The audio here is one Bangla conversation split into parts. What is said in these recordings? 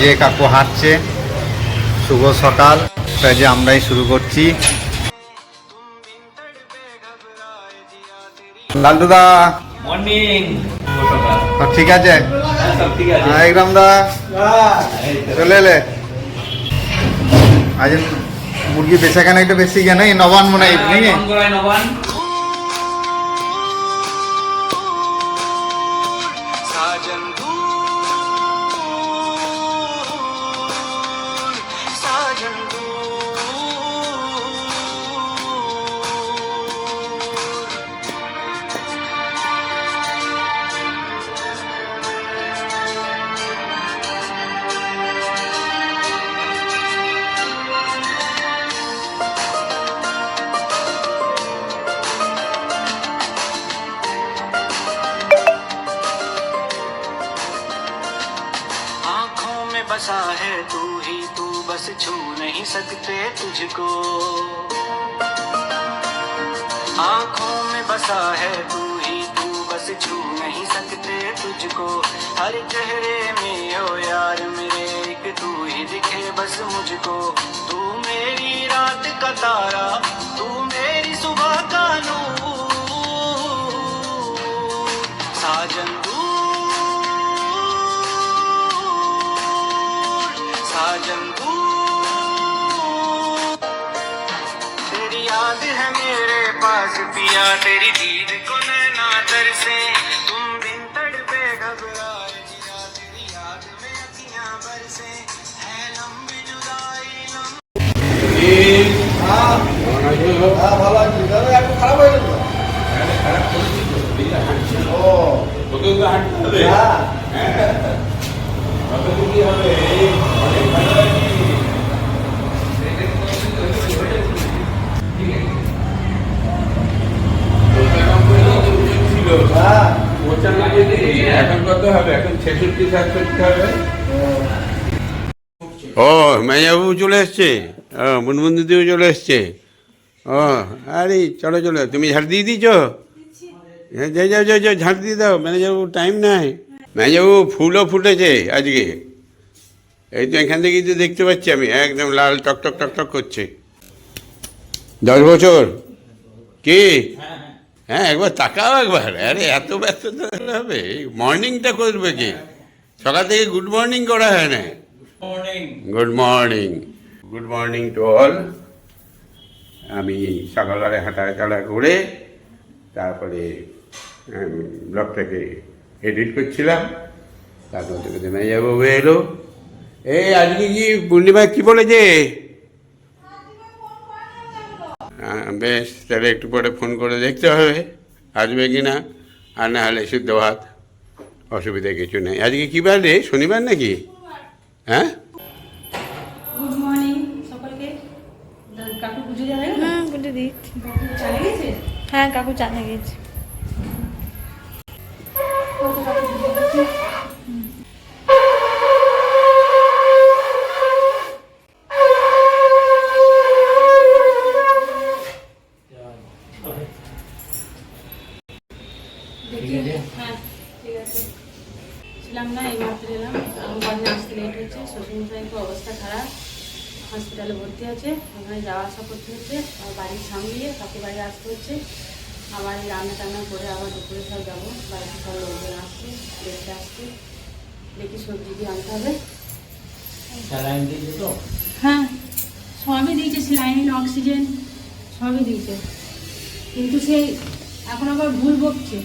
যে কাকু হাঁটছে। শুভ সকাল। তাই যে আমরাই শুরু করছি। লালটুদা মর্নিং ঠিক আছে। হ্যাঁ একদম দা চলে এলে। আজ মুরগি বেচাখানে একটু বেশি কেন? এই নবান মনে হয় सकते तुझको। आँखों में बसा है तू ही, तू बस छू नहीं सकते तुझको। हर चेहरे में, ओ यार मेरे, एक तू ही दिखे बस मुझको। तू मेरी रात का तारा, तू मेरी सुबह का नूर। याद है मेरे पास पिया तेरी दीद को नैना तरसे तुम बिन तड़पे घबराए जिया तेरी याद में अखियाँ बरसे है लंबी जुदाई लंबी हाँ हाँ बाबा जी दादा आपको खराब हो गया तो तो हाँ हाँ तो हमें এখন কত হবে এখন ছেষট্টি সাতষট্টি হবে। ও মেয়াবু চলে এসছে। ও মুনমুন দিদিও চলে এসছে। ও আরে চলো চলো। তুমি ঝাড় দিয়ে দিয়েছ? হ্যাঁ যাই যাও যাও যাও ঝাড় দিয়ে দাও। ম্যানেজারবাবু টাইম নাই। ম্যানেজারবাবু ফুলও ফুটেছে আজকে। এই তো এখান থেকেই তো দেখতে পাচ্ছি আমি একদম লাল টক টক টক টক করছে। দশ বছর? কি? হ্যাঁ একবার তাকাও একবার। আরে এত ব্যস্ততা হবে। মর্নিংটা করবে কি? সকাল থেকে গুড মর্নিং করা হয় না। Good morning good morning to all আমি সকালবেলা হাঁটাচলা করে তারপরে ব্লগটাকে এডিট করছিলাম। তারপর থেকে মেজাবু এলো। এই আজকে কি পূর্ণিমা কি বলেছে? হ্যাঁ, বেশ তাহলে একটু পরে ফোন করে দেখতে হবে আসবে কি না আর না হলে সিদ্ধ ভাত অসুবিধা কিছু নেই। আজকে কী বার রে? শনিবার নাকি? হ্যাঁ? গুড মর্নিং সকলকে। কাকু যাবে? বুঝে দিচ্ছি। হ্যাঁ কাকু জানা গেছে খারাপ হসপিটালে ভর্তি আছে। ওখানে যাওয়া আসা করতে হচ্ছে। আমার বাড়ির সামলিয়ে কাকে বাড়ি আসতে হচ্ছে। আবার এই রান্না টান্না করে আবার দুপুরে সব যাব। বাড়িতে সব লোকজন আসছে দেখতে আসছে। দেখি সবজি দিয়ে আনতে হবে। হ্যাঁ সবই দিয়েছে। স্যালাইন অক্সিজেন সবই দিয়েছে। কিন্তু সেই এখন আবার ভুল বকছে।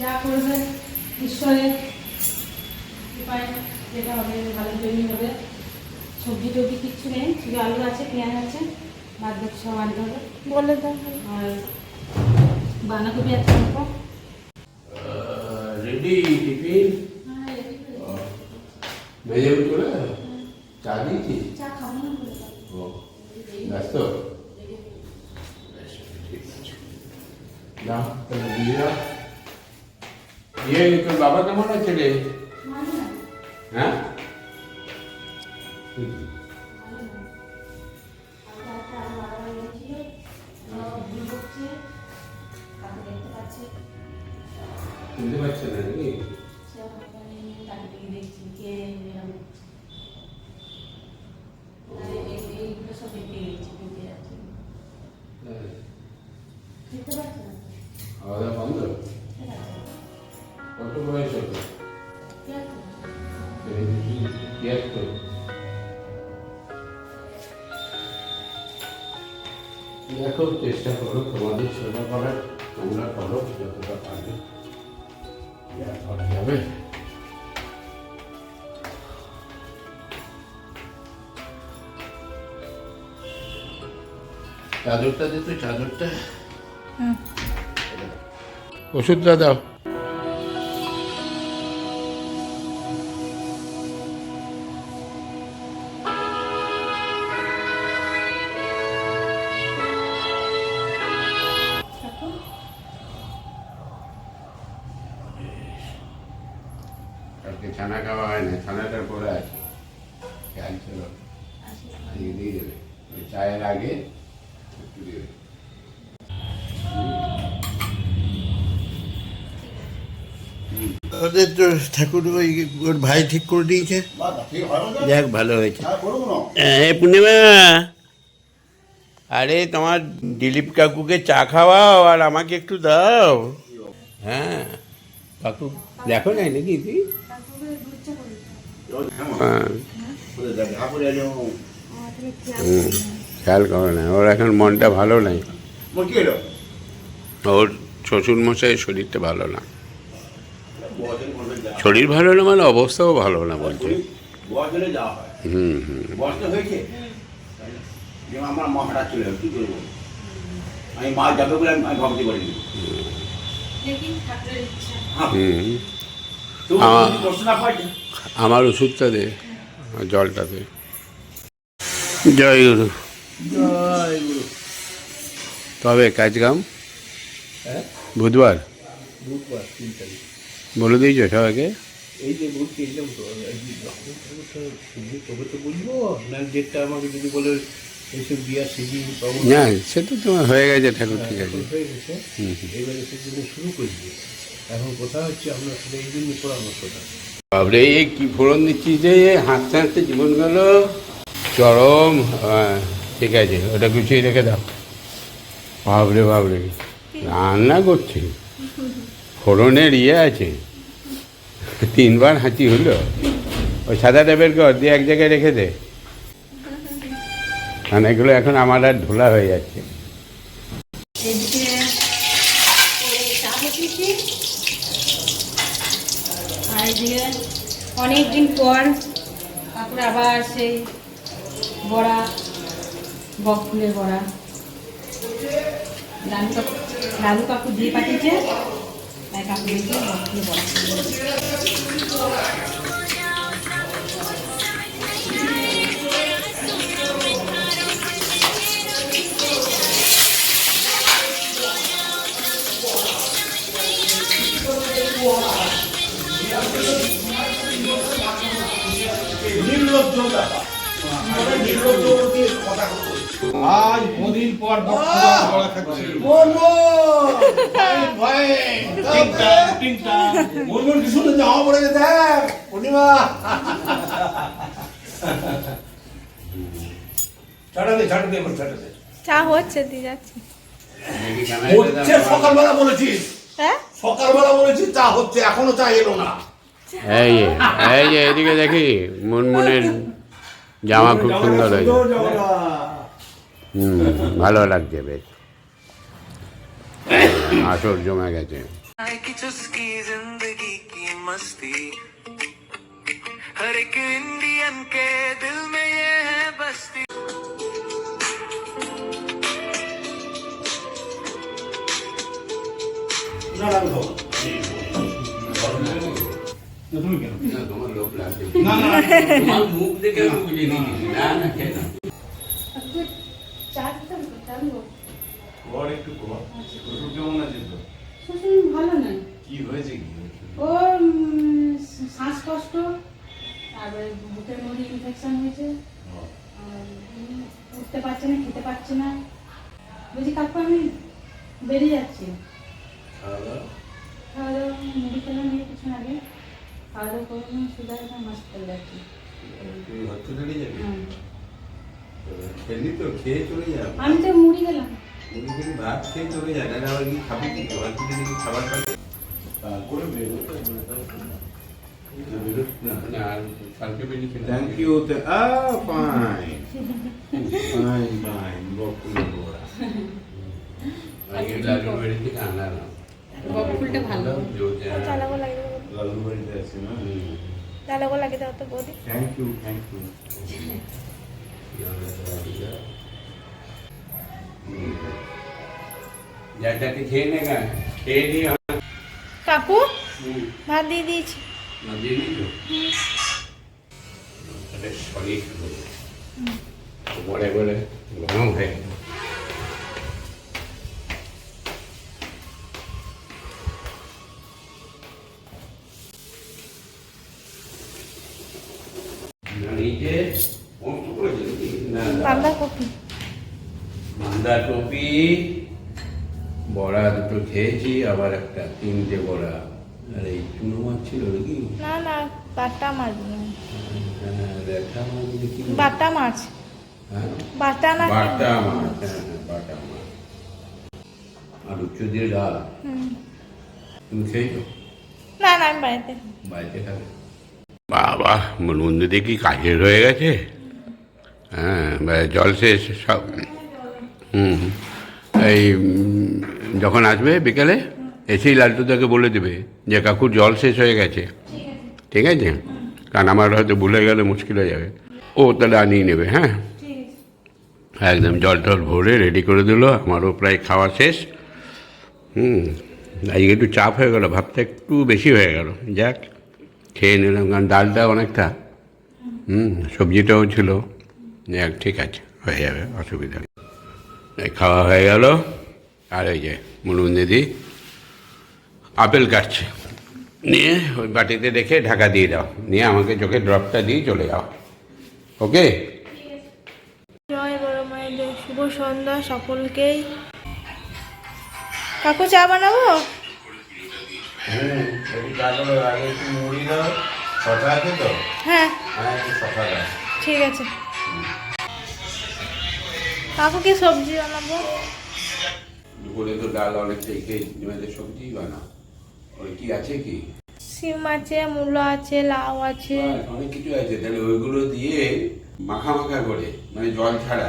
যা করবে। ঈশ্বরের উপায় যেটা হবে ভালো জন্যই হবে। সবজি টবজি কিচ্ছু নেই শুধু আলু আছে পেঁয়াজ আছে বাদ বাকি সব আনতে হবে। বলে দাও। আর বাঁধাকপি আছে অল্প। রেডি টিফিন হ্যাঁ, দাও। মেজাবু চলে চা দিয়েছি? চা খাব না ও ব্যস্ত? তাহলে দিয়ে দাও। ইয়ে, তোর বাবা কেমন আছে রে হ্যাঁ দেখো চেষ্টা করো তোমাদের সেবা করার তোমরা করো যতটা পারবে। করা যাবে। চাদরটা দে তো চাদরটা। ওষুধটা দাও। কালকে ছানা খাওয়া হয় না ছানাটার পরে আছে। খেয়াল ছিল আজকে দিয়ে দেবে। ওই চায়ের আগে একটু দেবে। ওদের তো ঠাকুর ওই ওর ভাই ঠিক করে দিয়েছে। যাক ভালো হয়েছে। হ্যাঁ পূর্ণিমা। আরে তোমার দিলীপ কাকুকে চা খাওয়াও আর আমাকে একটু দাও। হ্যাঁ। কাকু দেখো নাই নাকি তুই হ্যাঁ। হুম, খেয়াল করো না ওর এখন মনটা ভালো নাই। ওর শ্বশুর মশাইয়ের শরীরটা ভালো না। শরীর ভালো না মানে অবস্থাও ভালো না বলছে। হয়। হুম হুম। আমার মা হঠাৎ চলে গেল কী করব? আমি মা যাবে বলে আমি আমি ভাবতে পারিনি হ্যাঁ আমার ওষুধটা দে জলটা দে। জয় গুরু। তবে কাজকাম হ্যাঁ? বুধবার। বলে দিয়েছ সবাইকে? এই যে বলতে এলাম তো আজকে যখন ঠাকুরটা শুনবি তবে তো বলব না ডেটটা আমাকে যদি বলে এইসব বিয়া সিজি না। সে তো তোমার হয়ে গেছে ঠাকুর ঠিক আছে। হুম। এবারে সেজন্য শুরু করে দিয়ে এখন কথা হচ্ছে আপনার সাথে এই জন্য পরামর্শটা বাবরে এই কি ফোড়ন দিচ্ছিস যে? হাঁটতে হাঁটতে জীবন গেল। চরম হ্যাঁ, ঠিক আছে ওটা গুছিয়ে রেখে দাও। বাবরে বাবরে রান্না করছি। ফোড়নের ইয়ে আছে। তিনবার হাঁচি হলো। ওই সাদা টাইপের কর দিয়ে এক জায়গায় রেখে দে। কারণ এগুলো এখন আমার আর ঢোলা হয়ে যাচ্ছে এদিকে এই চা বসিয়েছি এদিকে অনেক দিন পর তারপরে আবার সেই বড়া, বক ফুলের বড়া। লালু কাকু লালু কাকু দিয়ে পাঠিয়েছে, তাই কাকু দেখে বক ফুলের বড়া। আজ বহুদিন পর মুরমুর কি শুনে জামা পড়ে গেছে পূর্ণিমা। ছাড়া দে এবার ছাড়া চা হচ্ছে দিয়ে যাচ্ছি। হচ্ছে সকালবেলা বলেছিস। হ্যাঁ? সকালবেলা বলেছিস চা হচ্ছে এখনও চা এলো না। এই যে এই যে এদিকে দেখি মুনমুনের জামা খুব সুন্দর হয়েছে হুম ভালো লাগছে বেশ আসর জমে গেছে की चुस्की जिंदगी की मस्ती हर एक इंडियन के दिल में ये है बस्ती না না আমি খাব। তোমার লোভ লাগছে তোমার মুখ দেখে আমি বুঝে নিয়েছি না না খেয়ে না চা দিতে হবে চালু কর একটু কর শ্বশুর কেমন আছে তো শ্বশুর ভালো কি হয়েছে কি ও শ্বাসকষ্ট তারপরে বুকের মধ্যে ইনফেকশন হয়েছে আর উঠতে পারছে না খেতে পারছে না বলছি কাকু আমি বেরিয়ে যাচ্ছি খাওয়া দাওয়া? খাওয়া মুড়ি খেলাম এই কিছুক্ষণ আগে খাওয়া দাওয়া করলাম সুদা এখন হসপিটাল যাচ্ছি তুই হসপিটালে যাবি হুম। খেলি তো খেয়ে চলে যাবে আমি তো মুড়ি খেলাম মুড়ি খেলি ভাত খেয়ে চলে যায় না আবার কি খাবি কি হসপিটালে কি খাবার খাবে তারপরে বেরোতে thank you ah fine fine fine বকুল বড়া বক ফুলটা ভালো চালাবো লাগে দেবো লালু বাড়িতে আছে না? চালাবো লাগে দাও তো বৌদি। থ্যাংক ইউ থ্যাংক ইউ যাটাকে খেয়ে নে গা খেয়ে নি কাকু ভাত দিয়ে দিয়েছি। না দিয়ে দিল তাহলে শরীর বলে বলে গরম হয়ে গেল তিনটে বড়া আর এই চুনো মাছ ছিল নাকি? না না বাটা মাছ রেখা মাছ দেখি বাটা মাছ। হ্যাঁ? বাটা না বাটা মাছ হ্যাঁ হ্যাঁ বাটা মাছ। আর উচ্চ দিয়ে ডাল। তুমি খেয়েছো? না না আমি বাড়িতে বাড়িতে খাবে? বাবা মনমন্দির দেখি কাজের হয়ে গেছে? হ্যাঁ জল শেষ সব হুম এই যখন আসবে বিকেলে? এসেই লালটুদাকে বলে দেবে যে কাকুর জল শেষ হয়ে গেছে। ঠিক আছে? কারণ আমার হয়তো ভুলে গেলে মুশকিল হয়ে যাবে। ও তাহলে আনিয়ে নেবে হ্যাঁ? একদম, জল টল ভরে রেডি করে দিল। আমারও প্রায় খাওয়া শেষ। হুম, আজকে একটু চাপ হয়ে গেল ভাবটা একটু বেশি হয়ে গেল। যাক, খেয়ে নিলাম, কারণ ডালটা অনেকটা। হুম, সবজিটাও ছিল। যাক, ঠিক আছে, হয়ে যাবে, অসুবিধা নেই। খাওয়া হয়ে গেল। আর ওই যে মুনমুন দিদি আপেল কাটছে। নিয়ে ওই বাটিতে রেখে ঢাকা দিয়ে দাও। নিয়ে আমাকে চোখে ড্রপটা দিয়ে চলে যাও। ওকে? জয় বড় মায়ের জয় শুভ সন্ধ্যা সকলকেই। কাকু চা বানাবো? হুম আগে মুড়ি দাও। আছে তো? হ্যাঁ। হ্যাঁ দাও। ঠিক আছে। কাকু কি সবজি বানাবো? দুপুরে তো ডাল অনেকটাই খেয়ে সবজি বানাও ওই কি আছে কি? সিম আছে মূলো আছে লাউ আছে। অনেক কিছু আছে। তাহলে ওইগুলো দিয়ে মাখা মাখা করে মানে জল ছাড়া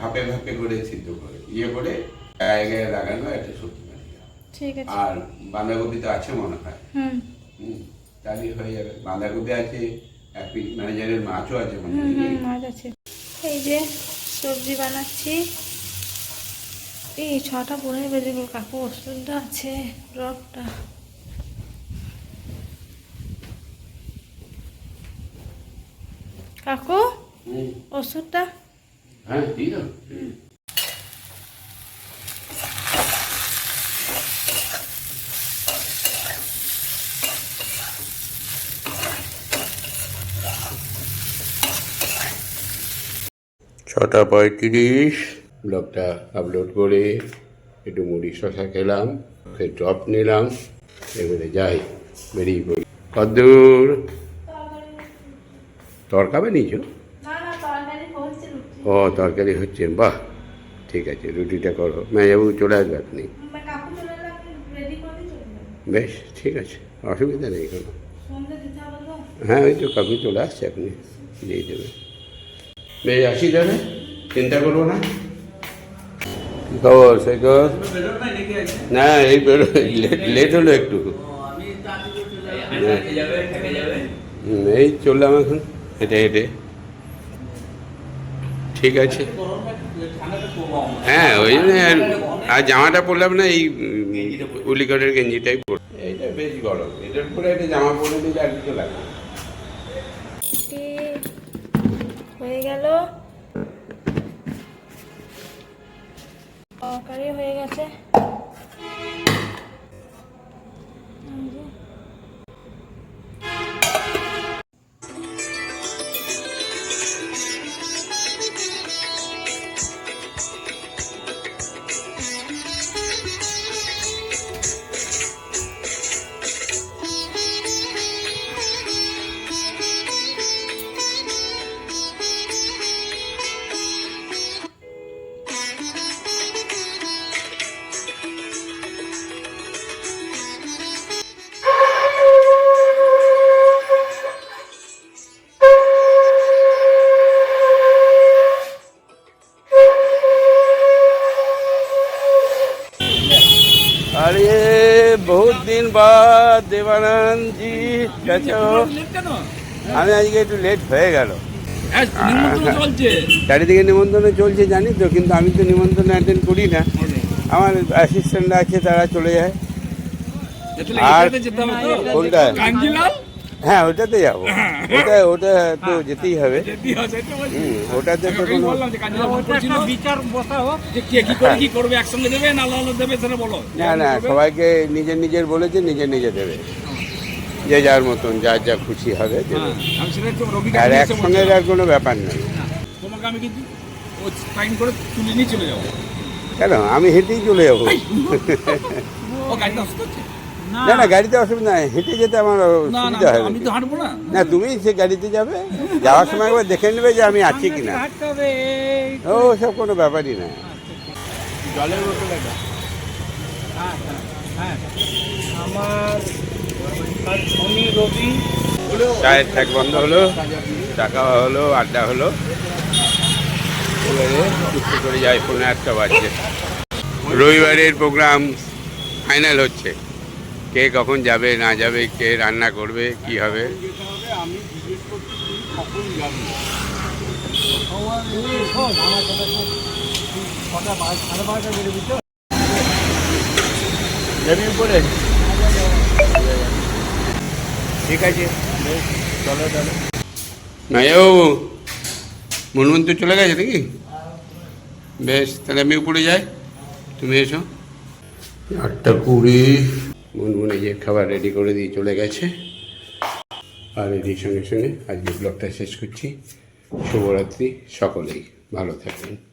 ভাপে ভাপে করে সিদ্ধ করে ইয়ে করে গায়ে গায়ে লাগানো একটা সবজি ঠিক আছে। আর বাঁধাকপি তো আছে মনে হয়। হুম। তাহলে হয়ে যাবে। বাঁধাকপি আছে এক পিস ম্যানেজারের মাছও আছে মানে মাছ আছে। এই যে সবজি বানাচ্ছি। এই ছটা পনেরো বেজে গেল কাকু ওষুধটা আছে ড্রপটা কাকু ওষুধটা? হ্যাঁ দাও। হুম। ছটা পঁয়ত্রিশ। ব্লগটা আপলোড করে একটু মুড়ি শশা খেলাম ফের ড্রপ নিলাম এবারে যাই বেরিয়ে পড়ি। কদ্দূর। তরকাবে নিয়েছো ও তরকারি হচ্ছে বাহ। ঠিক আছে রুটিটা করো। মেয়াবু চলে আসবে আপনি? বেশ ঠিক আছে অসুবিধা নেই কোনো। হ্যাঁ ওই তো কাকু চলে আসছে আপনি দিয়ে দেবে বেশ আসি তাহলে চিন্তা করব না। কি খবর শেখর? না এই বেরো লেট হলো একটু। হুম, এই চললাম এখন। হেঁটে হেঁটে ঠিক আছে। হ্যাঁ ওই জন্য আর- জামাটা পরলাম না, এই উলিকটের গেঞ্জিটাই পর এইটা বেশ গরম। এটার পরে একটা জামা পরে দিলে আর কিছু লাগে হয়ে গেল। তরকারি হয়ে গেছে। बाद দেবানন্দ জি কেছো আমি আজকে একটু লেট হয়ে গেল। চারিদিকে নিমন্ত্রণ চলছে জানি তো কিন্তু আমি তো নিমন্ত্রণ অ্যাটেন্ড করি না। আমার অ্যাসিস্ট্যান্ট আছে তারা চলে যায়। আর কোনটা? হ্যাঁ ওটাতে যাব। ওটা ওটা তো যেতেই হবে। ওটাতে তো কোনো বিচার বসা হোক যে কে কি করে কি করবে একসঙ্গে দেবে না আলাদা আলাদা দেবে সেটা বলো। না না সবাইকে নিজের নিজের বলেছে নিজে নিজে দেবে। যে যার মতন যার যা খুশি হবে হ্যাঁ, আর একসঙ্গে। আর কোনো ব্যাপার নেই। তোমাকে আমি কিন্তু টাইম করে তুলে নিয়ে চলে যাব। কেন? আমি হেঁটেই চলে যাব। ও না। না গাড়িতে অসুবিধা নেই। হেঁটে যেতে আমার সুবিধা হবে। আমি তো হাঁটবো না। না তুমি সে গাড়িতে যাবে। যাওয়ার সময় একবার দেখে নেবে যে আমি আছি কিনা। ও সব কোনো ব্যাপারই না। জলের বোতল একটা হ্যাঁ আমার শনি রবি। চায়ের ঠ্যাক বন্ধ হলো টাকা হলো আড্ডা হলো। চুক্তি করে যায় পনেরো একটা বাজছে। রবিবারের প্রোগ্রাম ফাইনাল হচ্ছে। কে কখন যাবে না যাবে কে রান্না করবে কি হবে? ঠিক আছে চলো চলো না মনমন চলে গেছে নাকি? বেশ তাহলে আমি উপরে যাই তুমি এসো। আটটা কুড়ি। মনমনে যে খাবার রেডি করে দিয়ে চলে গেছে। আর এটির সঙ্গে সঙ্গে আজকে ব্লগটা শেষ করছি। শুভরাত্রি সকলেই। ভালো থাকবেন।